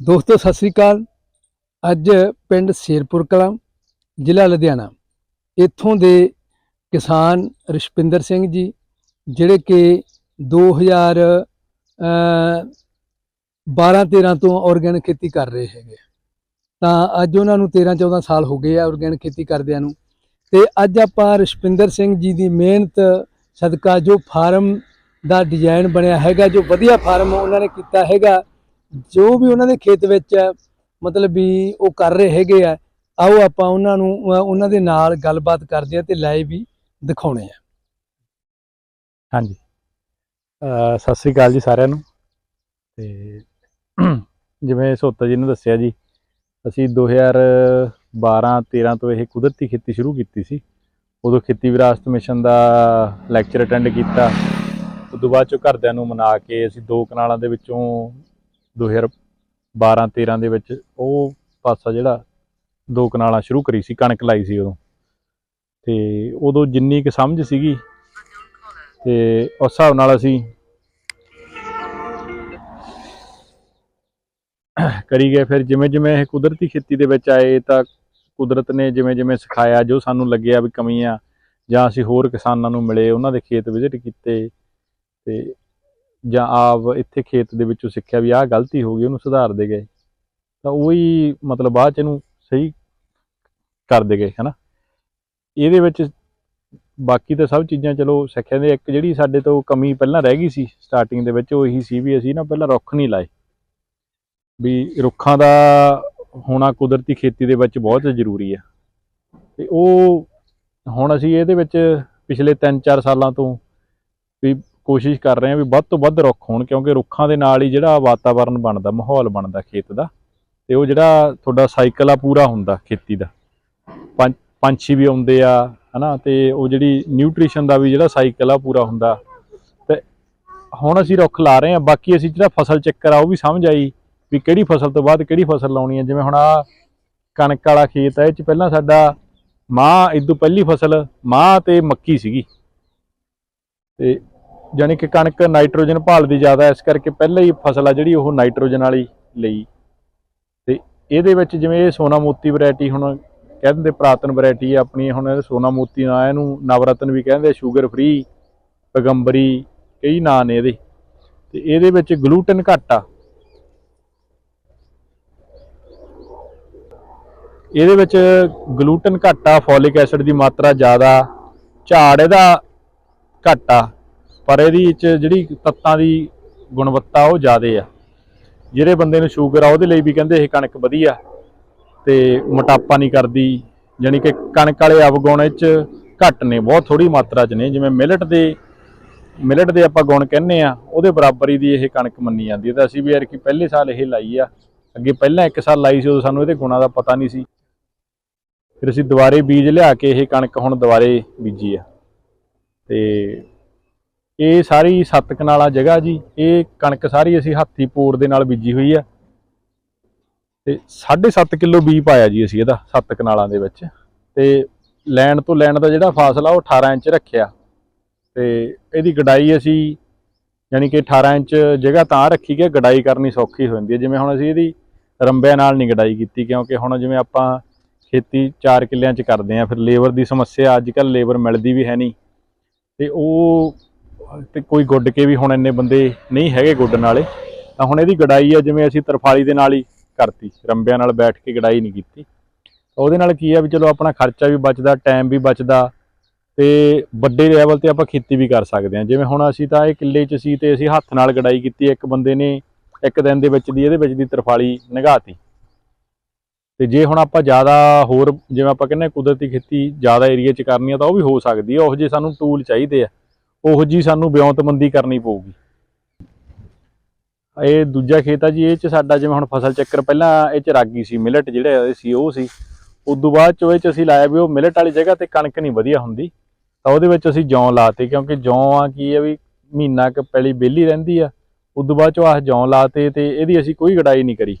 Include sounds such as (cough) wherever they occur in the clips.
ਦੋਸਤੋ, ਸਤਿ ਸ੍ਰੀ ਅਕਾਲ। ਅੱਜ ਪਿੰਡ ਸ਼ੇਰਪੁਰ ਕਲਾਂ, ਜ਼ਿਲ੍ਹਾ ਲੁਧਿਆਣਾ। ਇੱਥੋਂ ਦੇ ਕਿਸਾਨ ਰਸ਼ਪਿੰਦਰ ਸਿੰਘ ਜੀ, ਜਿਹੜੇ ਕਿ 2000 12 13 ਤੋਂ ਆਰਗੈਨਿਕ ਖੇਤੀ ਕਰ ਰਹੇ ਹੈਗੇ। ਤਾਂ ਅੱਜ ਉਹਨਾਂ ਨੂੰ 13 14 ਸਾਲ ਹੋ ਗਏ ਆ ਆਰਗੈਨਿਕ ਖੇਤੀ ਕਰਦਿਆਂ ਨੂੰ। ਤੇ ਅੱਜ ਆਪਾਂ ਰਸ਼ਪਿੰਦਰ ਸਿੰਘ ਜੀ ਦੀ ਮਿਹਨਤ, ਸਦਕਾ ਜੋ ਫਾਰਮ ਦਾ ਡਿਜ਼ਾਈਨ ਬਣਿਆ ਹੈਗਾ, ਜੋ ਵਧੀਆ ਫਾਰਮ ਉਹਨਾਂ ਨੇ ਕੀਤਾ ਹੈਗਾ ਜੋ ਵੀ ਉਹਨਾਂ ਦੇ ਖੇਤ ਵਿੱਚ ਮਤਲਬ ਵੀ ਉਹ ਕਰ ਰਹੇ ਹੈਗੇ ਆ, ਆਓ ਆਪਾਂ ਉਹਨਾਂ ਨੂੰ ਉਹਨਾਂ ਦੇ ਨਾਲ ਗੱਲਬਾਤ ਕਰਦੇ ਆ ਤੇ ਲਾਈਵ ਵੀ ਦਿਖਾਉਣੇ ਆ। ਹਾਂਜੀ। ਸਤਿ ਸ੍ਰੀ ਅਕਾਲ ਜੀ ਸਾਰਿਆਂ ਨੂੰ। ਤੇ (clears throat) ਜਿਵੇਂ ਸੋਤਾ ਜੀ ਨੇ ਦੱਸਿਆ ਜੀ, ਅਸੀਂ 2012 13 ਤੋਂ ਇਹ ਕੁਦਰਤੀ ਖੇਤੀ ਸ਼ੁਰੂ ਕੀਤੀ ਸੀ। ਉਦੋਂ ਖੇਤੀ ਵਿਰਾਸਤ ਮਿਸ਼ਨ ਦਾ ਲੈਕਚਰ ਅਟੈਂਡ ਕੀਤਾ। ਉਦੋਂ ਬਾਅਦ ਚੋਂ ਘਰਦਿਆਂ ਨੂੰ ਮਨਾ ਕੇ ਅਸੀਂ ਦੋ ਕਨਾਲਾਂ ਦੇ ਵਿੱਚੋਂ 2012 13 ਦੇ ਵਿੱਚ ਉਹ ਪਾਸਾ ਜਿਹੜਾ ਦੋ ਕਨਾਲਾਂ ਸ਼ੁਰੂ ਕਰੀ ਸੀ, ਕਣਕ ਲਾਈ ਸੀ ਉਦੋਂ। ਤੇ ਉਦੋਂ ਜਿੰਨੀ ਕੁ ਸਮਝ ਸੀਗੀ ਤੇ ਉਸ ਹਿਸਾਬ ਨਾਲ ਅਸੀਂ ਕਰੀ ਗਏ। ਫਿਰ ਜਿਵੇਂ ਜਿਵੇਂ ਇਹ ਕੁਦਰਤੀ ਖੇਤੀ ਦੇ ਵਿੱਚ ਆਏ ਤਾਂ ਕੁਦਰਤ ਨੇ ਜਿਵੇਂ ਜਿਵੇਂ ਸਿਖਾਇਆ, ਜੋ ਸਾਨੂੰ ਲੱਗਿਆ ਵੀ ਕਮੀ ਆ ਜਾਂ ਅਸੀਂ ਹੋਰ ਕਿਸਾਨਾਂ ਨੂੰ ਮਿਲੇ, ਉਹਨਾਂ ਦੇ ਖੇਤ ਵਿਜ਼ਿਟ ਕੀਤੇ ਤੇ ਜਾਂ ਆਪ ਇੱਥੇ ਖੇਤ ਦੇ ਵਿੱਚੋਂ ਸਿੱਖਿਆ ਵੀ ਆਹ ਗਲਤੀ ਹੋ ਗਈ, ਉਹਨੂੰ ਸੁਧਾਰਦੇ ਗਏ। ਤਾਂ ਉਹੀ ਮਤਲਬ ਬਾਅਦ ਚ ਇਹਨੂੰ ਸਹੀ ਕਰਦੇ ਗਏ, ਹਨਾ? ਇਹਦੇ ਵਿੱਚ ਬਾਕੀ ਤਾਂ ਸਭ ਚੀਜ਼ਾਂ, ਚਲੋ, ਸਿੱਖਿਆ ਦੇ ਇੱਕ ਜਿਹੜੀ ਸਾਡੇ ਤੋਂ ਕਮੀ ਪਹਿਲਾਂ ਰਹਿ ਗਈ ਸੀ ਸਟਾਰਟਿੰਗ ਦੇ ਵਿੱਚ, ਉਹ ਇਹੀ ਸੀ ਵੀ ਅਸੀਂ ਨਾ ਪਹਿਲਾਂ ਰੁੱਖ ਨਹੀਂ ਲਾਏ। ਵੀ ਰੁੱਖਾਂ ਦਾ ਹੋਣਾ ਕੁਦਰਤੀ ਖੇਤੀ ਦੇ ਵਿੱਚ ਬਹੁਤ ਜ਼ਰੂਰੀ ਆ। ਤੇ ਉਹ ਹੁਣ ਅਸੀਂ ਇਹਦੇ ਵਿੱਚ ਪਿਛਲੇ 3-4 ਸਾਲਾਂ ਤੋਂ ਵੀ ਕੋਸ਼ਿਸ਼ ਕਰ ਰਹੇ ਹਾਂ ਵੀ ਵੱਧ ਤੋਂ ਵੱਧ ਰੁੱਖ ਹੋਣ, ਕਿਉਂਕਿ ਰੁੱਖਾਂ ਦੇ ਨਾਲ ਹੀ ਜਿਹੜਾ ਵਾਤਾਵਰਣ ਬਣਦਾ, ਮਾਹੌਲ ਬਣਦਾ ਖੇਤ ਦਾ, ਤੇ ਉਹ ਜਿਹੜਾ ਤੁਹਾਡਾ ਸਾਈਕਲ ਆ ਪੂਰਾ ਹੁੰਦਾ ਖੇਤੀ ਦਾ। ਪੰਛੀ ਵੀ ਆਉਂਦੇ ਆ, ਹਨਾ, ਤੇ ਉਹ ਜਿਹੜੀ ਨਿਊਟ੍ਰੀਸ਼ਨ ਦਾ ਵੀ ਜਿਹੜਾ ਸਾਈਕਲ ਆ ਪੂਰਾ ਹੁੰਦਾ। ਤੇ ਹੁਣ ਅਸੀਂ ਰੁੱਖ ਲਾ ਰਹੇ ਆ ਬਾਕੀ ਅਸੀਂ ਜਿਹੜਾ ਫਸਲ ਚੱਕਰ ਆ, ਉਹ ਵੀ ਸਮਝ ਆਈ ਵੀ ਕਿਹੜੀ ਫਸਲ ਤੋਂ ਬਾਅਦ ਕਿਹੜੀ ਫਸਲ ਲਾਉਣੀ ਹੈ ਜਿਵੇਂ ਹੁਣ ਆ ਕਣਕ ਵਾਲਾ ਖੇਤ ਹੈ ਇਹ ਚ ਪਹਿਲਾਂ ਸਾਡਾ ਮਾਂ ਇਦੋਂ ਪਹਿਲੀ ਫਸਲ ਮਾਂ ਤੇ ਮੱਕੀ ਸੀਗੀ। ਤੇ ਜਾਣੀ ਕਿ ਕਣਕ ਨਾਈਟ੍ਰੋਜਨ ਭਾਲਦੀ ਜ਼ਿਆਦਾ, ਇਸ ਕਰਕੇ ਪਹਿਲਾਂ ਹੀ ਫਸਲ ਆ ਜਿਹੜੀ ਉਹ ਨਾਈਟ੍ਰੋਜਨ ਵਾਲੀ ਲਈ। ਤੇ ਇਹਦੇ ਵਿੱਚ ਜਿਵੇਂ ਇਹ ਸੋਨਾ ਮੋਤੀ ਵੈਰਾਈਟੀ ਹੁਣ ਕਹਿ ਦਿੰਦੇ ਪ੍ਰਾਤਨ ਵੈਰਾਈਟੀ ਆ, ਆਪਣੀ ਹੁਣ ਇਹ ਸੋਨਾ ਮੋਤੀ ਨਾਂ, ਇਹਨੂੰ ਨਵਰਤਨ ਵੀ ਕਹਿੰਦੇ ਸ਼ੂਗਰ ਫ੍ਰੀ, ਪੈਗੰਬਰੀ, ਕਈ ਨਾਂ ਨੇ ਇਹਦੇ। ਤੇ ਇਹਦੇ ਵਿੱਚ ਗਲੂਟਨ ਘੱਟ ਆ। ਇਹਦੇ ਵਿੱਚ ਗਲੂਟਨ ਘੱਟ ਆ, ਫੋਲਿਕ ਐਸਿਡ ਦੀ ਮਾਤਰਾ ਜ਼ਿਆਦਾ, ਝਾੜ ਇਹਦਾ ਘੱਟ ਆ। ਪਰ ਇਹਦੀ ਵਿੱਚ ਜਿਹੜੀ ਤੱਤਾਂ ਦੀ ਗੁਣਵੱਤਾ ਉਹ ਜ਼ਿਆਦੇ ਆ। ਜਿਹੜੇ ਬੰਦੇ ਨੂੰ ਸ਼ੂਗਰ ਆ, ਉਹਦੇ ਲਈ ਵੀ ਕਹਿੰਦੇ ਇਹ ਕਣਕ ਵਧੀਆ। ਤੇ ਮੋਟਾਪਾ ਨਹੀਂ ਕਰਦੀ ਯਾਨੀ ਕਿ ਕਣਕ ਵਾਲੇ ਅਵਗੁਣ ਇਹ 'ਚ ਘੱਟ ਨੇ, ਬਹੁਤ ਥੋੜੀ ਮਾਤਰਾ 'ਚ ਨੇ। ਜਿਵੇਂ ਮਿਲਟ ਦੇ ਮਿਲਟ ਦੇ ਆਪਾਂ ਗੁਣ ਕਹਿੰਨੇ ਆ, ਉਹਦੇ ਬਰਾਬਰੀ ਦੀ ਇਹ ਕਣਕ ਮੰਨੀ ਜਾਂਦੀ ਹੈ। ਤਾਂ ਅਸੀਂ ਵੀ ਯਾਰ ਕਿ ਪਹਿਲੇ ਸਾਲ ਇਹ ਲਾਈ ਆ, ਅੱਗੇ ਪਹਿਲਾਂ ਇੱਕ ਸਾਲ ਲਾਈ ਸੀ, ਉਦੋਂ ਸਾਨੂੰ ਇਹਦੇ ਗੁਣਾਂ ਦਾ ਪਤਾ ਨਹੀਂ ਸੀ। ਫਿਰ ਅਸੀਂ ਦੁਬਾਰੇ ਬੀਜ ਲਿਆ ਕੇ ਇਹ ਕਣਕ ਹੁਣ ਦੁਬਾਰੇ ਬੀਜੀ ਆ। ਤੇ ਇਹ ਸਾਰੀ ਸੱਤ ਕਨਾਲਾ ਜਗ੍ਹਾ ਜੀ, ਇਹ ਕਣਕ ਸਾਰੀ ਅਸੀਂ ਹੱਥੀ ਪੋਰ ਦੇ ਨਾਲ ਬੀਜੀ ਹੋਈ ਆ। ਤੇ 7.5 ਕਿਲੋ ਬੀ ਪਾਇਆ ਜੀ ਅਸੀਂ ਇਹਦਾ, ਸੱਤ ਕਨਾਲਾਂ ਦੇ ਵਿੱਚ। ਤੇ ਲੈਣ ਤੋਂ ਲੈਣ ਦਾ ਜਿਹੜਾ ਫਾਸਲਾ ਉਹ 18 ਇੰਚ ਰੱਖਿਆ। ਤੇ ਇਹਦੀ ਗਡਾਈ ਅਸੀਂ ਯਾਨੀ ਕਿ 18 ਇੰਚ ਜਗ੍ਹਾ ਤਾਂ ਰੱਖੀ ਕਿ ਗਡਾਈ ਕਰਨੀ ਸੌਖੀ ਹੋ ਜਾਂਦੀ ਹੈ। ਜਿਵੇਂ ਹੁਣ ਅਸੀਂ ਇਹਦੀ ਰੰਬਿਆਂ ਨਾਲ ਨਹੀਂ ਗਡਾਈ ਕੀਤੀ, ਕਿਉਂਕਿ ਹੁਣ ਜਿਵੇਂ ਆਪਾਂ ਖੇਤੀ 4 ਕਿੱਲਿਆਂ 'ਚ ਕਰਦੇ ਆ ਫਿਰ ਲੇਬਰ ਦੀ ਸਮੱਸਿਆ, ਅੱਜ ਕੱਲ ਲੇਬਰ ਮਿਲਦੀ ਵੀ ਹੈ ਨਹੀਂ। ਤੇ ਉਹ ਤੇ ਕੋਈ ਗੁੱਡ ਕੇ ਵੀ ਹੁਣ ਇੰਨੇ ਬੰਦੇ ਨਹੀਂ ਹੈਗੇ ਗੁੱਡਣ ਵਾਲੇ ਤਾਂ ਹੁਣ ਇਹਦੀ ਗੜਾਈ ਆ, ਜਿਵੇਂ ਅਸੀਂ ਤਰਫਾਲੀ ਦੇ ਨਾਲ ਹੀ ਕਰਤੀ, ਰੰਬਿਆਂ ਨਾਲ ਬੈਠ ਕੇ ਗੜਾਈ ਨਹੀਂ ਕੀਤੀ। ਉਹਦੇ ਨਾਲ ਕੀ ਆ ਵੀ ਚਲੋ ਆਪਣਾ ਖਰਚਾ ਵੀ ਬਚਦਾ ਟਾਈਮ ਵੀ ਬਚਦਾ, ਤੇ ਵੱਡੇ ਲੈਵਲ ਤੇ ਆਪਾਂ ਖੇਤੀ ਵੀ ਕਰ ਸਕਦੇ ਹਾਂ। ਜਿਵੇਂ ਹੁਣ ਅਸੀਂ ਤਾਂ ਇਹ ਕਿੱਲੇ 'ਚ ਸੀ ਤੇ ਅਸੀਂ ਹੱਥ ਨਾਲ ਗਡਾਈ ਕੀਤੀ, ਇੱਕ ਬੰਦੇ ਨੇ ਇੱਕ ਦਿਨ ਦੇ ਵਿੱਚ ਦੀ, ਇਹਦੇ ਵਿੱਚ ਦੀ ਤਰਫਾਲੀ ਨਿਗਾਹਤੀ। ਤੇ ਜੇ ਹੁਣ ਆਪਾਂ ਜ਼ਿਆਦਾ ਹੋਰ, ਜਿਵੇਂ ਆਪਾਂ ਕਹਿੰਦੇ ਹਾਂ ਕੁਦਰਤੀ ਖੇਤੀ ਜ਼ਿਆਦਾ ਏਰੀਆ 'ਚ ਕਰਨੀ ਆ, ਤਾਂ ਉਹ ਵੀ ਹੋ ਸਕਦੀ ਆ, ਉਹ ਜੇ ਸਾਨੂੰ ਟੂਲ ਚਾਹੀਦੇ ਆ। ਉਹ ਜੀ ਸਾਨੂੰ ਵਿਉਂਤਬੰਦੀ ਕਰਨੀ ਪਊਗੀ। ਇਹ ਦੂਜਾ ਖੇਤ ਆ ਜੀ, ਇਹ 'ਚ ਸਾਡਾ ਜਿਵੇਂ ਹੁਣ ਫਸਲ ਚੱਕਰ ਪਹਿਲਾਂ ਇਹ 'ਚ ਰਾਗੀ ਸੀ ਮਿਲਟ ਜਿਹੜੇ ਸੀ, ਉਹ ਸੀ। ਉਦੋਂ ਬਾਅਦ ਚ ਇਹ 'ਚ ਅਸੀਂ ਲਾਇਆ ਵੀ ਉਹ ਮਿਲਟ ਵਾਲੀ ਜਗ੍ਹਾ ਤੇ ਕਣਕ ਨਹੀਂ ਵਧੀਆ ਹੁੰਦੀ। ਤਾਂ ਉਹਦੇ ਵਿੱਚ ਅਸੀਂ ਜੌਂ ਲਾਤੇ, ਕਿਉਂਕਿ ਜੌਂ ਆ ਕੀ ਆ ਵੀ ਮਹੀਨਾ ਕ ਪਹਿਲੀ ਬੇਲੀ ਰਹਿੰਦੀ ਆ। ਉਦੋਂ ਬਾਅਦ ਚ ਆਹ ਜੌਂ ਲਾਤੇ ਤੇ ਇਹਦੀ ਅਸੀਂ ਕੋਈ ਗੜਾਈ ਨਹੀਂ ਕਰੀ।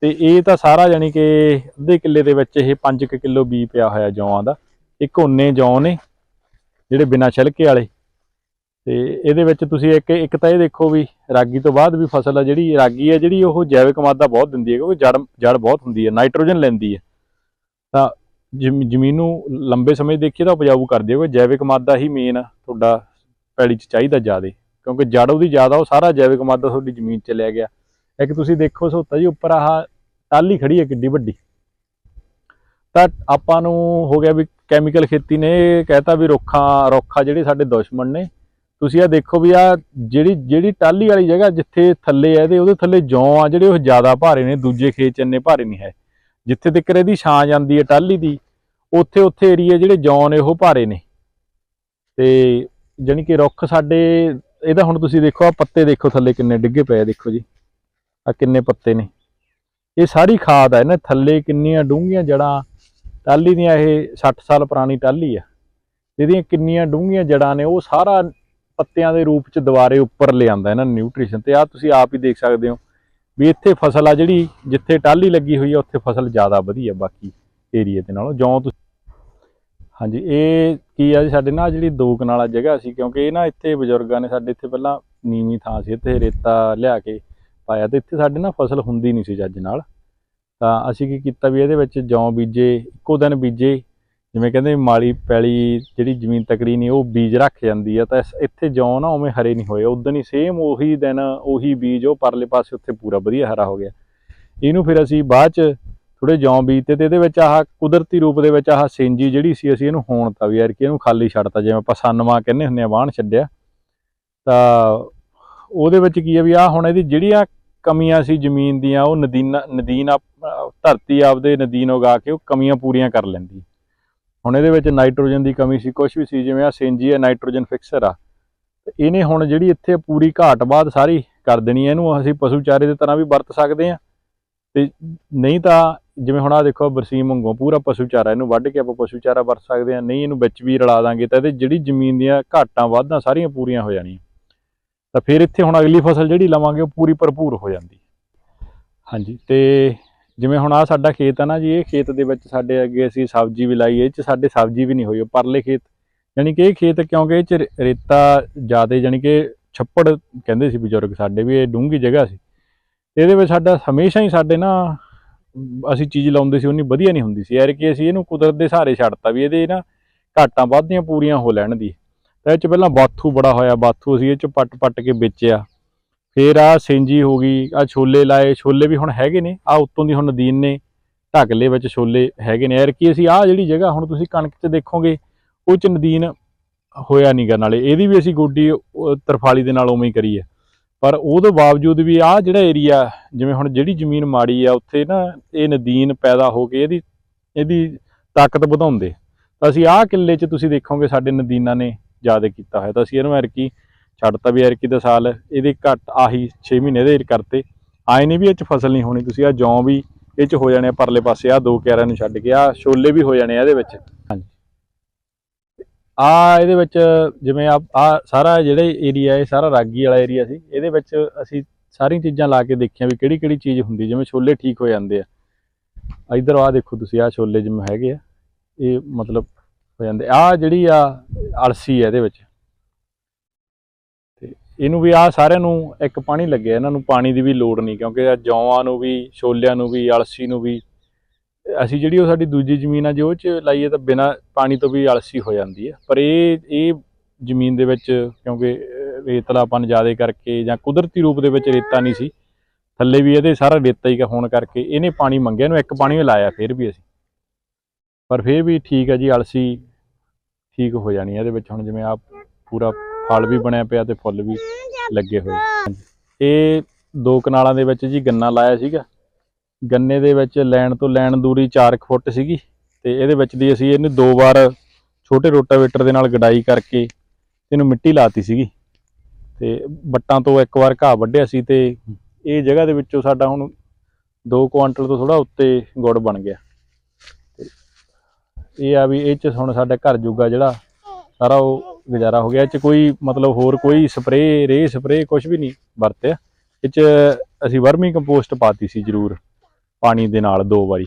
ਤੇ ਇਹ ਤਾਂ ਸਾਰਾ ਯਾਨੀ ਕਿ ਅੱਧੇ ਕਿੱਲੇ ਦੇ ਵਿੱਚ ਇਹ 5 ਕਿਲੋ ਬੀ ਪਿਆ ਹੋਇਆ ਜੌਂਆਂ ਦਾ। ਇੱਕ ਉਹਨੇ ਜੌਂ ਨੇ, ਜਿਹੜੇ ਬਿਨਾਂ ਛਿਲਕੇ ਵਾਲੇ। ਤੇ ਇਹਦੇ ਵਿੱਚ ਤੁਸੀਂ ਇੱਕ ਇੱਕ ਤਾਂ ਇਹ ਦੇਖੋ ਵੀ ਰਾਗੀ ਤੋਂ ਬਾਅਦ ਵੀ ਫਸਲ ਆ ਜਿਹੜੀ, ਰਾਗੀ ਆ ਜਿਹੜੀ ਉਹ ਜੈਵਿਕ ਮਾਦਾ ਬਹੁਤ ਦਿੰਦੀ ਹੈ, ਕਿਉਂਕਿ ਜੜ ਜੜ ਬਹੁਤ ਹੁੰਦੀ ਹੈ, ਨਾਈਟ੍ਰੋਜਨ ਲੈਂਦੀ ਹੈ। ਤਾਂ ਜ਼ਮੀ- ਜ਼ਮੀਨ ਨੂੰ ਲੰਬੇ ਸਮੇਂ ਦੇਖੀਏ ਤਾਂ ਉਪਜਾਊ ਕਰਦੀ ਹੈ, ਕਿਉਂਕਿ ਜੈਵਿਕ ਮਾਦਾ ਹੀ ਮੇਨ ਤੁਹਾਡਾ ਪੈਲੀ 'ਚ ਚਾਹੀਦਾ ਜ਼ਿਆਦਾ, ਕਿਉਂਕਿ ਜੜ ਉਹਦੀ ਜ਼ਿਆਦਾ, ਉਹ ਸਾਰਾ ਜੈਵਿਕ ਮਾਦਾ ਤੁਹਾਡੀ ਜ਼ਮੀਨ 'ਚ ਲੈ ਗਿਆ। ਇੱਕ ਤੁਸੀਂ ਦੇਖੋ ਸੋਤਾ ਜੀ, ਉੱਪਰ ਆਹ ਟਾਲੀ ਖੜੀ ਹੈ ਕਿੱਡੀ ਵੱਡੀ। ਤਾਂ ਆਪਾਂ ਨੂੰ ਹੋ ਗਿਆ ਵੀ ਕੈਮੀਕਲ ਖੇਤੀ ਨੇ, ਇਹ ਕਹਿਤਾ ਵੀ ਰੁੱਖਾਂ, ਰੁੱਖਾ ਜਿਹੜੇ ਸਾਡੇ ਦੁਸ਼ਮਣ ਨੇ ਤੁਸੀਂ ਇਹ ਦੇਖੋ ਵੀ ਆ ਜਿਹੜੀ ਜਿਹੜੀ ਟਾਲੀ ਵਾਲੀ ਜਗ੍ਹਾ ਜਿੱਥੇ ਥੱਲੇ ਹੈ ਇਹਦੇ, ਉਹਦੇ ਥੱਲੇ ਜੌਂ ਆ ਜਿਹੜੇ ਉਹ ਜ਼ਿਆਦਾ ਭਾਰੇ ਨੇ, ਦੂਜੇ ਖੇਤ 'ਚ ਇੰਨੇ ਭਾਰੇ ਨਹੀਂ ਹੈ। ਜਿੱਥੇ ਤੱਕ ਇਹਦੀ ਛਾਂ ਜਾਂਦੀ ਹੈ ਟਾਲੀ ਦੀ, ਉੱਥੇ ਉੱਥੇ ਏਰੀਏ ਜਿਹੜੇ ਜੌਂ ਨੇ ਉਹ ਭਾਰੇ ਨੇ। ਤੇ ਜਾਣੀ ਕਿ ਰੁੱਖ ਸਾਡੇ ਇਹਦਾ ਹੁਣ ਤੁਸੀਂ ਦੇਖੋ ਆ ਪੱਤੇ ਦੇਖੋ ਥੱਲੇ ਕਿੰਨੇ ਡਿੱਗੇ ਪਏ ਦੇਖੋ ਜੀ। ਆ ਕਿੰਨੇ ਪੱਤੇ ਨੇ। ਇਹ ਸਾਰੀ ਖਾਦ ਆ, ਇਹਨਾਂ ਥੱਲੇ ਕਿੰਨੀਆਂ ਡੂੰਘੀਆਂ ਜੜਾਂ ਟਾਲੀ ਦੀਆਂ ਇਹ 60 ਸਾਲ ਪੁਰਾਣੀ ਟਾਲੀ ਆ। ਇਹਦੀਆਂ ਕਿੰਨੀਆਂ ਡੂੰਘੀਆਂ ਜੜਾਂ ਨੇ, ਉਹ ਸਾਰਾ ਪੱਤਿਆਂ ਦੇ ਰੂਪ ਚ ਦੁਬਾਰੇ ਉੱਪਰ ਲਿਆਂਦਾ ਇਹਨਾਂ ਨਿਊਟ੍ਰੀਸ਼ਨ ਤੇ। ਆ ਤੁਸੀਂ ਆਪ ਹੀ ਦੇਖ ਸਕਦੇ ਹੋ ਵੀ ਇੱਥੇ ਫਸਲ ਆ ਜਿਹੜੀ, ਜਿੱਥੇ ਟਾਹਲੀ ਲੱਗੀ ਹੋਈ ਆ, ਉੱਥੇ ਫਸਲ ਜ਼ਿਆਦਾ ਵਧੀਆ ਬਾਕੀ ਏਰੀਏ ਦੇ ਨਾਲੋਂ। ਜਿਉਂ ਤੁਸੀਂ ਹਾਂਜੀ, ਇਹ ਕੀ ਆ ਜੀ, ਸਾਡੇ ਨਾਲ ਜਿਹੜੀ ਦੋ ਕਨਾਲਾ ਜਗ੍ਹਾ ਸੀ, ਕਿਉਂਕਿ ਇਹ ਨਾ ਇੱਥੇ ਬਜ਼ੁਰਗਾਂ ਨੇ ਸਾਡੇ ਇੱਥੇ ਪਹਿਲਾਂ ਨੀਵੀਂ ਥਾਂ ਸੀ, ਇੱਥੇ ਰੇਤਾ ਲਿਆ ਕੇ ਪਾਇਆ ਤੇ ਇੱਥੇ ਸਾਡੇ ਨਾ ਫਸਲ ਹੁੰਦੀ ਨਹੀਂ ਸੀ ਜੱਜ ਨਾਲ। ਤਾਂ ਅਸੀਂ ਕੀ ਕੀਤਾ ਵੀ ਇਹਦੇ ਵਿੱਚ ਜੌਂ ਬੀਜੇ, ਇੱਕੋ ਦਿਨ ਬੀਜੇ ਜਿਵੇਂ ਕਹਿੰਦੇ ਮਾਲੀ ਪੈਲੀ ਜਿਹੜੀ ਜ਼ਮੀਨ ਤਕੜੀ ਨਹੀਂ, ਉਹ ਬੀਜ ਰੱਖ ਜਾਂਦੀ ਆ, ਤਾਂ ਇੱਥੇ ਜੌਂ ਨਾ ਉਵੇਂ ਹਰੇ ਨਹੀਂ ਹੋਏ। ਉਦੋਂ ਹੀ ਸੇਮ ਉਹੀ ਦਿਨ, ਉਹੀ ਬੀਜ, ਉਹ ਪਰਲੇ ਪਾਸੇ ਉੱਥੇ ਪੂਰਾ ਵਧੀਆ ਹਰਾ ਹੋ ਗਿਆ। ਇਹਨੂੰ ਫਿਰ ਅਸੀਂ ਬਾਅਦ ਚ ਥੋੜੇ ਜੌਂ ਬੀਜ ਤੇ ਇਹਦੇ ਵਿੱਚ ਆਹ ਕੁਦਰਤੀ ਰੂਪ ਦੇ ਵਿੱਚ ਆਹ ਸੇਂਜੀ ਜਿਹੜੀ ਸੀ, ਅਸੀਂ ਇਹਨੂੰ ਹੋਣ ਤਾਂ ਵੀ ਯਾਰ ਕਿ ਇਹਨੂੰ ਖਾਲੀ ਛੱਡਤਾ ਜਿਵੇਂ ਆਪਾਂ ਸੰਨਵਾ ਕਹਿੰਦੇ ਹੁੰਦੇ ਆ, ਵਾਹਣ ਛੱਡਿਆ। ਤਾਂ ਉਹਦੇ ਵਿੱਚ ਕੀ ਹੈ ਵੀ ਆ ਹੁਣ ਇਹਦੀ ਜਿਹੜੀਆਂ ਕਮੀਆਂ ਸੀ ਜ਼ਮੀਨ ਦੀਆਂ, ਉਹ ਨਦੀਨਾ, ਨਦੀਨ ਆਪ- ਧਰਤੀ ਆਪਦੇ ਨਦੀਨ ਉਗਾ ਕੇ ਉਹ ਕਮੀਆਂ ਪੂਰੀਆਂ ਕਰ ਲੈਂਦੀ। ਹੁਣ ਇਹਦੇ ਵਿੱਚ ਨਾਈਟ੍ਰੋਜਨ ਦੀ ਕਮੀ ਸੀ ਕੁਝ ਵੀ ਸੀ, ਜਿਵੇਂ ਆ ਸਿੰਜੀ ਹੈ ਨਾਈਟ੍ਰੋਜਨ ਫਿਕਸਰ ਆ। ਤੇ ਇਹਨੇ ਹੁਣ ਜਿਹੜੀ ਇੱਥੇ ਪੂਰੀ ਘਾਟ ਬਾਅਦ ਸਾਰੀ ਕਰ ਦੇਣੀ ਹੈ ਇਹਨੂੰ ਅਸੀਂ ਪਸ਼ੂ ਚਾਰੇ ਦੇ ਤਰ੍ਹਾਂ ਵੀ ਵਰਤ ਸਕਦੇ ਆ। ਤੇ ਨਹੀਂ ਤਾਂ ਜਿਵੇਂ ਹੁਣ ਆ ਦੇਖੋ, ਬਰਸੀਮ ਵਾਂਗੂ ਪੂਰਾ ਪਸ਼ੂ ਚਾਰਾ, ਇਹਨੂੰ ਵੱਢ ਕੇ ਆਪਾਂ ਪਸ਼ੂ ਚਾਰਾ ਵਰਤ ਸਕਦੇ ਆ, ਨਹੀਂ ਇਹਨੂੰ ਵਿੱਚ ਵੀ ਰਲਾ ਦਾਂਗੇ ਤਾਂ ਇਹਦੇ ਜਿਹੜੀ ਜ਼ਮੀਨ ਦੀਆਂ ਘਾਟਾਂ ਵਾਧਾਂ ਸਾਰੀਆਂ ਪੂਰੀਆਂ ਹੋ ਜਾਣੀਆਂ। ਤਾਂ ਫਿਰ ਇੱਥੇ ਹੁਣ ਅਗਲੀ ਫਸਲ ਜਿਹੜੀ ਲਵਾਂਗੇ, ਉਹ ਪੂਰੀ ਭਰਪੂਰ ਹੋ ਜਾਂਦੀ। ਹਾਂਜੀ, ਤੇ ਜਿਵੇਂ ਹੁਣ ਆ ਸਾਡਾ ਖੇਤ ਆ ਨਾ ਜੀ, ਇਹ ਖੇਤ ਦੇ ਵਿੱਚ ਸਾਡੇ ਅੱਗੇ ਅਸੀਂ ਸਬਜ਼ੀ ਵੀ ਲਾਈ ਇਹ ਚ ਸਾਡੇ ਸਬਜ਼ੀ ਵੀ ਨਹੀਂ ਹੋਈ, ਉਹ ਪਰਲੇ ਖੇਤ। ਯਾਨੀ ਕਿ ਇਹ ਖੇਤ ਕਿਉਂਕਿ ਇਹ ਚ ਰੇ- ਰੇਤਾ ਜ਼ਿਆਦਾ, ਯਾਨੀ ਕਿ ਛੱਪੜ ਕਹਿੰਦੇ ਸੀ ਬਜ਼ੁਰਗ ਸਾਡੇ ਵੀ, ਇਹ ਡੂੰਘੀ ਜਗ੍ਹਾ ਸੀ। ਤੇ ਇਹਦੇ ਵਿੱਚ ਸਾਡਾ ਹਮੇਸ਼ਾ ਹੀ ਸਾਡੇ ਨਾ, ਅਸੀਂ ਚੀਜ਼ ਲਾਉਂਦੇ ਸੀ, ਉਨੀ ਵਧੀਆ ਨਹੀਂ ਹੁੰਦੀ ਸੀ। ਯਾਰ ਕਿ ਅਸੀਂ ਇਹਨੂੰ ਕੁਦਰਤ ਦੇ ਸਹਾਰੇ ਛੱਡਤਾ ਵੀ ਇਹਦੇ ਨਾ ਘਾਟਾਂ ਵੱਧਦੀਆਂ ਪੂਰੀਆਂ ਹੋ ਲੈਣ ਦੀ। ਤਾਂ ਇਹ ਚ ਪਹਿਲਾਂ ਬਾਥੂ ਬੜਾ ਹੋਇਆ, ਬਾਥੂ ਅਸੀਂ ਇਹ ਚ ਪੱਟ ਪੱਟ ਕੇ ਵੇਚਿਆ। ਫੇਰ ਆ ਸਿੰਜੀ ਹੋ ਗਈ ਆ ਛੋਲੇ ਲਾਏ, ਛੋਲੇ ਵੀ ਹੁਣ ਹੈਗੇ ਨੇ ਆ ਉੱਤੋਂ ਦੀ ਹੁਣ ਨਦੀਨ ਨੇ ਢਕਲੇ ਵਿੱਚ ਛੋਲੇ ਹੈਗੇ ਨੇ। ਯਾਰ ਕੀ ਅਸੀਂ ਆ ਜਿਹੜੀ ਜਗ੍ਹਾ ਹੁਣ ਤੁਸੀਂ ਕਣਕ 'ਚ ਦੇਖੋਗੇ, ਉਹ 'ਚ ਨਦੀਨ ਹੋਇਆ ਨਹੀਂ ਨਹੀਂਗਾ ਨਾਲੇ। ਇਹਦੀ ਵੀ ਅਸੀਂ ਗੋਡੀ ਤਰਫਾਲੀ ਦੇ ਨਾਲ ਉਵੇਂ ਹੀ ਕਰੀ ਹੈ। ਪਰ ਉਹਦੇ ਬਾਵਜੂਦ ਵੀ ਆ ਜਿਹੜਾ ਏਰੀਆ, ਜਿਵੇਂ ਹੁਣ ਜਿਹੜੀ ਜ਼ਮੀਨ ਮਾੜੀ ਆ, ਉੱਥੇ ਨਾ ਇਹ ਨਦੀਨ ਪੈਦਾ ਹੋ ਕੇ ਇਹਦੀ ਇਹਦੀ ਤਾਕਤ ਵਧਾਉਂਦੇ। ਤਾਂ ਅਸੀਂ ਆਹ ਕਿੱਲੇ 'ਚ ਤੁਸੀਂ ਦੇਖੋਗੇ ਸਾਡੇ ਨਦੀਨਾਂ ਨੇ ਜ਼ਿਆਦਾ ਕੀਤਾ ਹੋਇਆ। ਤਾਂ ਅਸੀਂ ਇਹਨੂੰ ਐਰਕੀ ਛੱਡਤਾ ਵੀ ਐਰਕੀ ਦਾ ਸਾਲ ਇਹਦੇ ਘੱਟ ਆਹੀ 6 ਮਹੀਨੇ ਦੇ ਕਰਤੇ। ਆਏ ਨਹੀਂ ਵੀ ਇਹ 'ਚ ਫਸਲ ਨਹੀਂ ਹੋਣੀ ਤੁਸੀਂ ਆ ਜੌਂ ਵੀ ਇਹ 'ਚ ਹੋ ਜਾਣੇ ਪਰਲੇ ਪਾਸੇ ਆ ਦੋ ਕਿਆਰਿਆਂ ਨੂੰ ਛੱਡ ਕੇ ਆ ਛੋਲੇ ਵੀ ਹੋ ਜਾਣੇ ਆ ਇਹਦੇ ਵਿੱਚ। ਹਾਂਜੀ। ਆ ਇਹਦੇ ਵਿੱਚ ਜਿਵੇਂ ਆ ਆ ਸਾਰਾ ਜਿਹੜੇ ਏਰੀਆ ਇਹ ਸਾਰਾ ਰਾਗੀ ਵਾਲਾ ਏਰੀਆ ਸੀ ਇਹਦੇ ਵਿੱਚ ਅਸੀਂ ਸਾਰੀਆਂ ਚੀਜ਼ਾਂ ਲਾ ਕੇ ਦੇਖੀਆਂ ਵੀ ਕਿਹੜੀ ਕਿਹੜੀ ਚੀਜ਼ ਹੁੰਦੀ ਜਿਵੇਂ ਛੋਲੇ ਠੀਕ ਹੋ ਜਾਂਦੇ ਆ। ਇਧਰ ਆ ਦੇਖੋ ਤੁਸੀਂ ਆ ਛੋਲੇ ਜਿਵੇਂ ਹੈਗੇ ਆ ਇਹ ਮਤਲਬ ਹੋ ਜਾਂਦੇ। ਆ ਜਿਹੜੀ ਆ ਅਲਸੀ ਹੈ ਇਹਦੇ ਵਿੱਚ ਇਹਨੂੰ ਵੀ ਆ ਸਾਰਿਆਂ ਨੂੰ ਇੱਕ ਪਾਣੀ ਲੱਗਿਆ, ਇਹਨਾਂ ਨੂੰ ਪਾਣੀ ਦੀ ਵੀ ਲੋੜ ਨਹੀਂ, ਕਿਉਂਕਿ ਆਹ ਜੌਆਂ ਨੂੰ ਵੀ, ਛੋਲਿਆਂ ਨੂੰ ਵੀ, ਅਲਸੀ ਨੂੰ ਵੀ, ਅਸੀਂ ਜਿਹੜੀ ਉਹ ਸਾਡੀ ਦੂਜੀ ਜ਼ਮੀਨ ਆ ਜੋ ਉਹ ਚ ਲਾਈਏ ਤਾਂ ਬਿਨਾ ਪਾਣੀ ਤੋਂ ਵੀ ਅਲਸੀ ਹੋ ਜਾਂਦੀ ਹੈ ਪਰ ਇਹ ਇਹ ਜ਼ਮੀਨ ਦੇ ਵਿੱਚ ਕਿਉਂਕਿ ਰੇਤਲਾਪਨ ਜ਼ਿਆਦਾ ਕਰਕੇ ਜਾਂ ਕੁਦਰਤੀ ਰੂਪ ਦੇ ਵਿੱਚ ਰੇਤਾ ਨਹੀਂ ਸੀ, ਥੱਲੇ ਵੀ ਇਹਦੇ ਸਾਰਾ ਰੇਤਾ ਹੀ ਹੋਣ ਕਰਕੇ ਇਹਨੇ ਪਾਣੀ ਮੰਗਿਆ, ਇਹਨੂੰ ਇੱਕ ਪਾਣੀ ਲਾਇਆ ਫਿਰ ਵੀ ਅਸੀਂ। ਪਰ ਫਿਰ ਵੀ ਠੀਕ ਹੈ ਜੀ, ਅਲਸੀ ਠੀਕ ਹੋ ਜਾਣੀ ਹੈ ਇਹਦੇ ਵਿੱਚ ਹੁਣ ਜਿਵੇਂ ਆ ਪੂਰਾ ਫਲ ਵੀ ਬਣਿਆ ਪਿਆ ਤੇ ਫੁੱਲ ਵੀ ਲੱਗੇ ਹੋਏ। ਇਹ ਦੋ ਕਨਾਲਾਂ ਦੇ ਵਿੱਚ ਜੀ ਗੰਨਾ ਲਾਇਆ ਸੀਗਾ। ਗੰਨੇ ਦੇ ਵਿੱਚ ਲੈਣ ਤੋਂ ਲੈਣ ਦੂਰੀ 4 ਫੁੱਟ ਸੀਗੀ ਤੇ ਇਹਦੇ ਵਿੱਚ ਦੀ ਅਸੀਂ ਇਹਨੂੰ ਦੋ ਵਾਰ ਛੋਟੇ ਰੋਟਾਵੇਟਰ ਦੇ ਨਾਲ ਗਡਾਈ ਕਰਕੇ ਇਹਨੂੰ ਮਿੱਟੀ ਲਾਤੀ ਸੀਗੀ। ਤੇ ਬੱਟਾਂ ਤੋਂ ਇੱਕ ਵਾਰ ਘਾਹ ਵੱਢਿਆ ਸੀ ਤੇ ਇਹ ਜਗ੍ਹਾ ਦੇ ਵਿੱਚੋਂ ਸਾਡਾ ਹੁਣ 2 ਕੁਆਂਟਲ ਤੋਂ ਥੋੜਾ ਉੱਤੇ ਗੁੜ ਬਣ ਗਿਆ। ਤੇ ਇਹ ਆ ਵੀ ਇਹ ਚ ਹੁਣ ਸਾਡਾ ਘਰ ਜੁਗਾ ਜਿਹੜਾ ਸਾਰਾ ਉਹ ਗੁਜ਼ਾਰਾ ਹੋ ਗਿਆ, ਇਹ ਚ ਕੋਈ ਮਤਲਬ ਹੋਰ ਕੋਈ ਸਪਰੇ ਰੇ ਸਪਰੇਅ ਕੁਝ ਵੀ ਨਹੀਂ ਵਰਤਿਆ। ਇਹ ਚ ਅਸੀਂ ਵਰਮੀ ਕੰਪੋਸਟ ਪਾਤੀ ਸੀ ਜ਼ਰੂਰ, ਪਾਣੀ ਦੇ ਨਾਲ ਦੋ ਵਾਰੀ।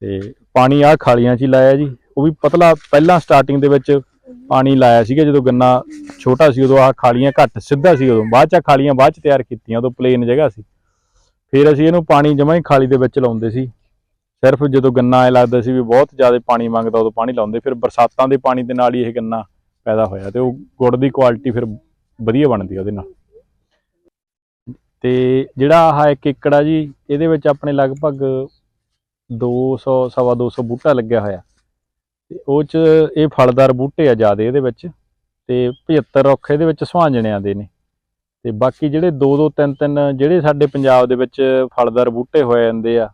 ਤੇ ਪਾਣੀ ਆ ਖਾਲੀਆਂ 'ਚ ਹੀ ਲਾਇਆ ਜੀ। ਉਹ ਵੀ ਪਤਲਾ, ਪਹਿਲਾਂ ਸਟਾਰਟਿੰਗ ਦੇ ਵਿੱਚ ਪਾਣੀ ਲਾਇਆ ਸੀਗਾ, ਜਦੋਂ ਗੰਨਾ ਛੋਟਾ ਸੀ, ਉਦੋਂ ਆਹ ਖਾਲੀਆਂ ਘੱਟ, ਸਿੱਧਾ ਸੀ ਉਦੋਂ। ਬਾਅਦ ਚ ਆਹ ਖਾਲੀਆਂ ਬਾਅਦ ਚ ਤਿਆਰ ਕੀਤੀਆਂ, ਉਦੋਂ ਪਲੇਨ ਜਗ੍ਹਾ ਸੀ। ਫਿਰ ਅਸੀਂ ਇਹਨੂੰ ਪਾਣੀ ਜਮਾਂ ਹੀ ਖਾਲੀ ਦੇ ਵਿੱਚ ਲਾਉਂਦੇ ਸੀ। ਸਿਰਫ ਜਦੋਂ ਗੰਨਾ ਐ ਲੱਗਦਾ ਸੀ ਵੀ ਬਹੁਤ ਜ਼ਿਆਦਾ ਪਾਣੀ ਮੰਗਦਾ, ਉਦੋਂ ਪਾਣੀ ਲਾਉਂਦੇ। ਫਿਰ ਬਰਸਾਤਾਂ ਦੇ ਪਾਣੀ ਦੇ ਨਾਲ ਹੀ ਇਹ ਗੰਨਾ ਪੈਦਾ ਹੋਇਆ ਤੇ ਉਹ ਗੁੜ ਦੀ ਕੁਆਲਿਟੀ ਫਿਰ ਵਧੀਆ ਬਣਦੀ ਆ ਉਹਦੇ ਨਾਲ। ਤੇ ਜਿਹੜਾ ਆਹ ਇੱਕ ਏਕੜ ਆ ਜੀ, ਇਹਦੇ ਵਿੱਚ ਆਪਣੇ ਲਗਭਗ 200 ਸਵਾ 200 ਬੂਟਾ ਲੱਗਿਆ ਹੋਇਆ। ਤੇ ਉਹ ਚ ਇਹ ਫਲਦਾਰ ਬੂਟੇ ਆ ਜ਼ਿਆਦੇ ਇਹਦੇ ਵਿੱਚ ਤੇ 75 ਰੁੱਖ ਇਹਦੇ ਵਿੱਚ ਸੁਹਾਂਜਣਿਆਂ ਦੇ ਨੇ। ਤੇ ਬਾਕੀ ਜਿਹੜੇ 2 2 3 3 ਜਿਹੜੇ ਸਾਡੇ ਪੰਜਾਬ ਦੇ ਵਿੱਚ ਫਲਦਾਰ ਬੂਟੇ ਹੋਏ ਜਾਂਦੇ ਆ,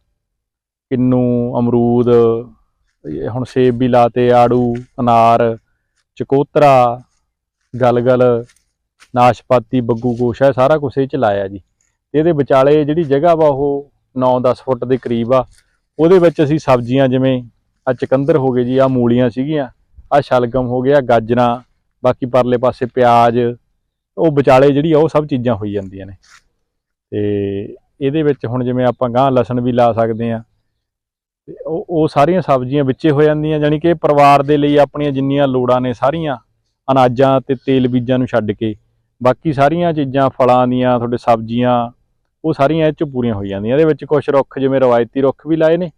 ਕਿੰਨੂ, ਅਮਰੂਦ ਹੁਣ ਸੇਬ ਵੀ ਲਾਤੇ, ਆੜੂ, ਅਨਾਰ ਚਕੋਤਰਾ, ਗਲਗਲ, ਨਾਸ਼ਪਾਤੀ, ਬੱਗੂ ਗੋਸ਼ਾ, ਇਹ ਸਾਰਾ ਕੁਝ ਇਹ ਚ ਲਾਇਆ ਜੀ। ਇਹਦੇ ਵਿਚਾਲੇ ਜਿਹੜੀ ਜਗ੍ਹਾ ਵਾ ਉਹ 9-10 ਫੁੱਟ ਦੇ ਕਰੀਬ ਆ। ਉਹਦੇ ਵਿੱਚ ਅਸੀਂ ਸਬਜ਼ੀਆਂ ਜਿਵੇਂ ਆ ਚਕੰਦਰ ਹੋ ਗਏ ਜੀ ਆ ਮੂਲੀਆਂ ਸੀਗੀਆਂ ਆ ਸ਼ਲਗਮ ਹੋ ਗਿਆ, ਗਾਜਰਾਂ, ਬਾਕੀ ਪਰਲੇ ਪਾਸੇ ਪਿਆਜ਼, ਉਹ ਵਿਚਾਲੇ ਜਿਹੜੀ ਆ ਉਹ ਸਭ ਚੀਜ਼ਾਂ ਹੋਈ ਜਾਂਦੀਆਂ ਨੇ। ਤੇ ਇਹਦੇ ਵਿੱਚ ਹੁਣ ਜਿਵੇਂ ਆਪਾਂ ਗਾਂ ਲਸਣ ਵੀ ਲਾ ਸਕਦੇ ਆ ਤੇ ਉਹ ਉਹ ਸਾਰੀਆਂ ਸਬਜ਼ੀਆਂ ਵਿੱਚੇ ਹੋ ਜਾਂਦੀਆਂ, ਜਾਣੀ ਕਿ ਪਰਿਵਾਰ ਦੇ ਲਈ ਆਪਣੀਆਂ ਜਿੰਨੀਆਂ ਲੋੜਾਂ ਨੇ ਸਾਰੀਆਂ, ਅਨਾਜਾਂ ਤੇ ਤੇਲ ਬੀਜਾਂ ਨੂੰ ਛੱਡ ਕੇ, ਬਾਕੀ ਸਾਰੀਆਂ ਚੀਜ਼ਾਂ, ਫਲਾਂ ਦੀਆਂ, ਤੁਹਾਡੇ ਸਬਜ਼ੀਆਂ, ਉਹ ਸਾਰੀਆਂ ਇਹ ਚ ਪੂਰੀਆਂ ਹੋ ਜਾਂਦੀਆਂ। ਇਹਦੇ ਵਿੱਚ ਕੁਝ ਰੁੱਖ, ਜਿਵੇਂ ਰਵਾਇਤੀ ਰੁੱਖ ਵੀ ਲਾਏ ਨੇ,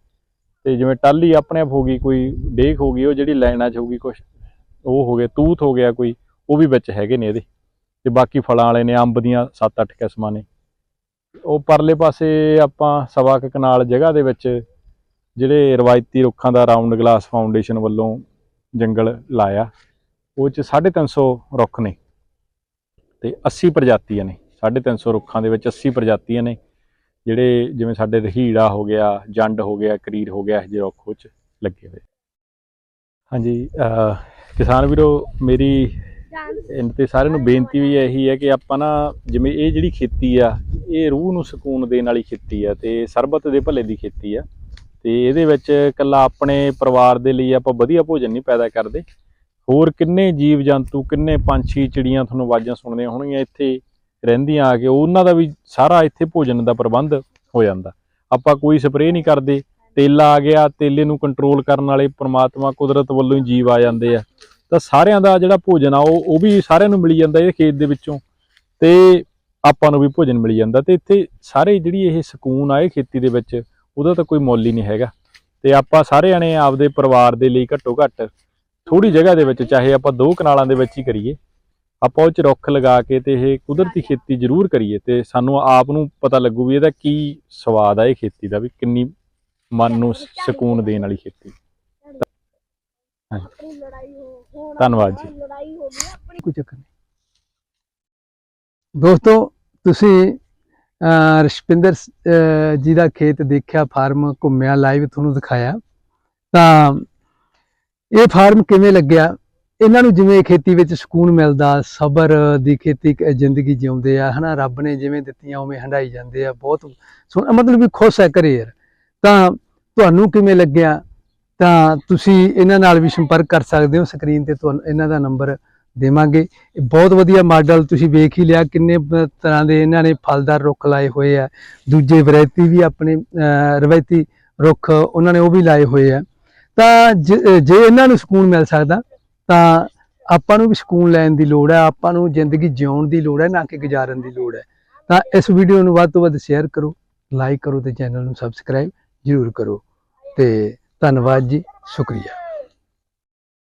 ਤੇ ਜਿਵੇਂ ਟਾਲੀ ਆਪਣੇ ਆਪ ਹੋ ਗਈ, ਕੋਈ ਡੇਕ ਹੋ ਗਈ, ਉਹ ਜਿਹੜੀ ਲਾਈਨਾਂ 'ਚ ਹੋਊਗੀ ਕੁਝ ਉਹ ਹੋ ਗਿਆ, ਤੂਤ ਹੋ ਗਿਆ ਕੋਈ, ਉਹ ਵੀ ਵਿੱਚ ਹੈਗੇ ਨੇ ਇਹਦੇ। ਤੇ ਬਾਕੀ ਫਲਾਂ ਵਾਲੇ ਨੇ, ਅੰਬ ਦੀਆਂ 7-8 ਕਿਸਮਾਂ ਨੇ। ਉਹ ਪਰਲੇ ਪਾਸੇ ਆਪਾਂ ਸਵਾ ਕਨਾਲ ਜਗ੍ਹਾ ਦੇ ਵਿੱਚ ਜਿਹੜੇ ਰਵਾਇਤੀ ਰੁੱਖਾਂ ਦਾ ਰਾਉਂਡ ਗਲਾਸ ਫਾਊਂਡੇਸ਼ਨ ਵੱਲੋਂ ਜੰਗਲ ਲਾਇਆ, ਉਹ ਚ 350 ਰੁੱਖ ਨੇ ਤੇ 80 ਪ੍ਰਜਾਤੀਆਂ ਨੇ। 350 ਰੁੱਖਾਂ ਦੇ ਵਿੱਚ 80 ਪ੍ਰਜਾਤੀਆਂ ਨੇ, ਜਿਹੜੇ ਜਿਵੇਂ ਸਾਡੇ ਰਹੀੜਾ ਹੋ ਗਿਆ, ਜੰਡ ਹੋ ਗਿਆ, ਕਰੀਰ ਹੋ ਗਿਆ, ਇਹ ਜਿਹੇ ਰੁੱਖ ਉਹ 'ਚ ਲੱਗੇ ਹੋਏ। ਹਾਂਜੀ ਕਿਸਾਨ ਵੀਰੋ, ਮੇਰੀ ਇਹਨਾਂ ਤੇ ਸਾਰਿਆਂ ਨੂੰ ਬੇਨਤੀ ਵੀ ਇਹੀ ਹੈ ਕਿ ਆਪਾਂ ਨਾ ਜਿਵੇਂ ਇਹ ਜਿਹੜੀ ਖੇਤੀ ਆ, ਇਹ ਰੂਹ ਨੂੰ ਸਕੂਨ ਦੇਣ ਵਾਲੀ ਖੇਤੀ ਆ ਤੇ ਸਰਬਤ ਦੇ ਭਲੇ ਦੀ ਖੇਤੀ ਆ। ਤੇ ਇਹਦੇ ਵਿੱਚ ਇਕੱਲਾ ਆਪਣੇ ਪਰਿਵਾਰ ਦੇ ਲਈ ਆਪਾਂ ਵਧੀਆ ਭੋਜਨ ਨਹੀਂ ਪੈਦਾ ਕਰਦੇ। ਹੋਰ ਕਿੰਨੇ ਜੀਵ ਜੰਤੂ ਕਿੰਨੇ ਪੰਛੀ, ਚਿੜੀਆਂ ਤੁਹਾਨੂੰ ਆਵਾਜ਼ਾਂ ਸੁਣਦੀਆਂ ਹੋਣਗੀਆਂ ਇੱਥੇ ਰਹਿੰਦੀਆਂ ਆ ਕੇ, ਉਹਨਾਂ ਦਾ ਵੀ ਸਾਰਾ ਇੱਥੇ ਭੋਜਨ ਦਾ ਪ੍ਰਬੰਧ ਹੋ ਜਾਂਦਾ। ਆਪਾਂ ਕੋਈ ਸਪਰੇਅ ਨਹੀਂ ਕਰਦੇ, ਤੇਲਾ ਆ ਗਿਆ, ਤੇਲੇ ਨੂੰ ਕੰਟਰੋਲ ਕਰਨ ਵਾਲੇ ਪ੍ਰਮਾਤਮਾ ਕੁਦਰਤ ਵੱਲੋਂ ਹੀ ਜੀਵ ਆ ਜਾਂਦੇ ਆ। ਤਾਂ ਸਾਰਿਆਂ ਦਾ ਜਿਹੜਾ ਭੋਜਨ ਆ, ਉਹ ਉਹ ਵੀ ਸਾਰਿਆਂ ਨੂੰ ਮਿਲੀ ਜਾਂਦਾ ਇਹ ਖੇਤ ਦੇ ਵਿੱਚੋਂ। ਤੇ ਆਪਾਂ ਨੂੰ ਵੀ ਭੋਜਨ ਮਿਲੀ ਜਾਂਦਾ। ਤੇ ਇੱਥੇ ਸਾਰੇ ਜਿਹੜੀ ਇਹ ਸਕੂਨ ਆ, ਇਹ ਖੇਤੀ ਦੇ ਵਿੱਚ ਉਹਦਾ ਤਾਂ ਕੋਈ ਮੁੱਲ ਹੀ ਨਹੀਂ ਹੈਗਾ। ਤੇ ਆਪਾਂ ਸਾਰੇ ਜਣੇ ਆਪਦੇ ਪਰਿਵਾਰ ਦੇ ਲਈ ਘੱਟੋ ਘੱਟ ਥੋੜੀ ਜਗ੍ਹਾ ਦੇ ਵਿੱਚ ਚਾਹੇ ਆਪਾਂ ਦੋ ਕਨਾਲਾਂ ਦੇ ਵਿੱਚ ਹੀ ਕਰੀਏ ਆਪਾਂ ਉਹ ਚ ਰੁੱਖ ਲਗਾ ਕੇ ਤੇ ਇਹ ਕੁਦਰਤੀ ਖੇਤੀ ਜ਼ਰੂਰ ਕਰੀਏ ਤੇ ਸਾਨੂੰ ਆਪ ਨੂੰ ਪਤਾ ਲੱਗੂ ਵੀ ਇਹਦਾ ਕੀ ਸਵਾਦ ਆ ਇਹ ਖੇਤੀ ਦਾ ਵੀ ਕਿੰਨੀ ਮਨ ਨੂੰ ਸਕੂਨ ਦੇਣ ਵਾਲੀ ਖੇਤੀ। ਧੰਨਵਾਦ ਜੀ। ਲੜਾਈ ਹੋ ਗਈ ਆਪਣੀ। ਕੋਈ ਚੱਕਰ ਨਹੀਂ। ਦੋਸਤੋ ਤੁਸੀਂ ਰਸ਼ਪਿੰਦਰ ਜੀ ਦਾ ਖੇਤ ਦੇਖਿਆ, ਫਾਰਮ ਘੁੰਮਿਆ, ਲਾਈਵ ਤੁਹਾਨੂੰ ਦਿਖਾਇਆ। ਤਾਂ ਇਹ ਫਾਰਮ ਕਿਵੇਂ ਲੱਗਿਆ? ਇਹਨਾਂ ਨੂੰ ਜਿਵੇਂ ਖੇਤੀ ਵਿੱਚ ਸਕੂਨ ਮਿਲਦਾ, ਸਬਰ ਦੀ ਖੇਤੀ ਜ਼ਿੰਦਗੀ ਜਿਉਂਦੇ ਆ, ਹਨਾ? ਰੱਬ ਨੇ ਜਿਵੇਂ ਦਿੱਤੀਆਂ, ਉਵੇਂ ਹੰਡਾਈ ਜਾਂਦੇ ਆ, ਬਹੁਤ ਸੋਹਣਾ, ਮਤਲਬ ਵੀ ਖੁਸ਼ ਹੈ ਘਰੇ ਯਾਰ। ਤਾਂ ਤੁਹਾਨੂੰ ਕਿਵੇਂ ਲੱਗਿਆ? ਤਾਂ ਤੁਸੀਂ ਇਹਨਾਂ ਨਾਲ ਵੀ ਸੰਪਰਕ ਕਰ ਸਕਦੇ ਹੋ ਸਕਰੀਨ ਤੇ, ਤੁਹਾਨੂੰ, ਇਹਨਾਂ ਦਾ ਨੰਬਰ ਦੇਵਾਂਗੇ। ਇਹ ਬਹੁਤ ਵਧੀਆ ਮਾਡਲ ਤੁਸੀਂ ਵੇਖ ਹੀ ਲਿਆ ਕਿੰਨੇ ਤਰ੍ਹਾਂ ਦੇ ਇਹਨਾਂ ਨੇ ਫਲਦਾਰ ਰੁੱਖ ਲਾਏ ਹੋਏ ਆ। ਦੂਜੇ ਵੈਰਾਈਟੀ ਵੀ ਆਪਣੇ ਰਵਾਇਤੀ ਰੁੱਖ ਉਹਨਾਂ ਨੇ ਉਹ ਵੀ ਲਾਏ ਹੋਏ ਆ। ਤਾਂ ਜ- ਜੇ ਇਹਨਾਂ ਨੂੰ ਸਕੂਨ ਮਿਲ ਸਕਦਾ, ਤਾਂ ਆਪਾਂ ਨੂੰ ਵੀ ਸਕੂਨ ਲੈਣ ਦੀ ਲੋੜ ਹੈ ਆਪਾਂ ਨੂੰ ਜ਼ਿੰਦਗੀ ਜਿਉਣ ਦੀ ਲੋੜ ਹੈ ਨਾ ਕਿ ਗੁਜ਼ਾਰਨ ਦੀ ਲੋੜ ਹੈ ਤਾਂ ਇਸ ਵੀਡੀਓ ਨੂੰ ਵੱਧ ਤੋਂ ਵੱਧ ਸ਼ੇਅਰ ਕਰੋ, ਲਾਈਕ ਕਰੋ ਤੇ ਚੈਨਲ ਨੂੰ ਸਬਸਕ੍ਰਾਈਬ ਜ਼ਰੂਰ ਕਰੋ। ਤੇ ਧੰਨਵਾਦ ਜੀ, ਸ਼ੁਕਰੀਆ।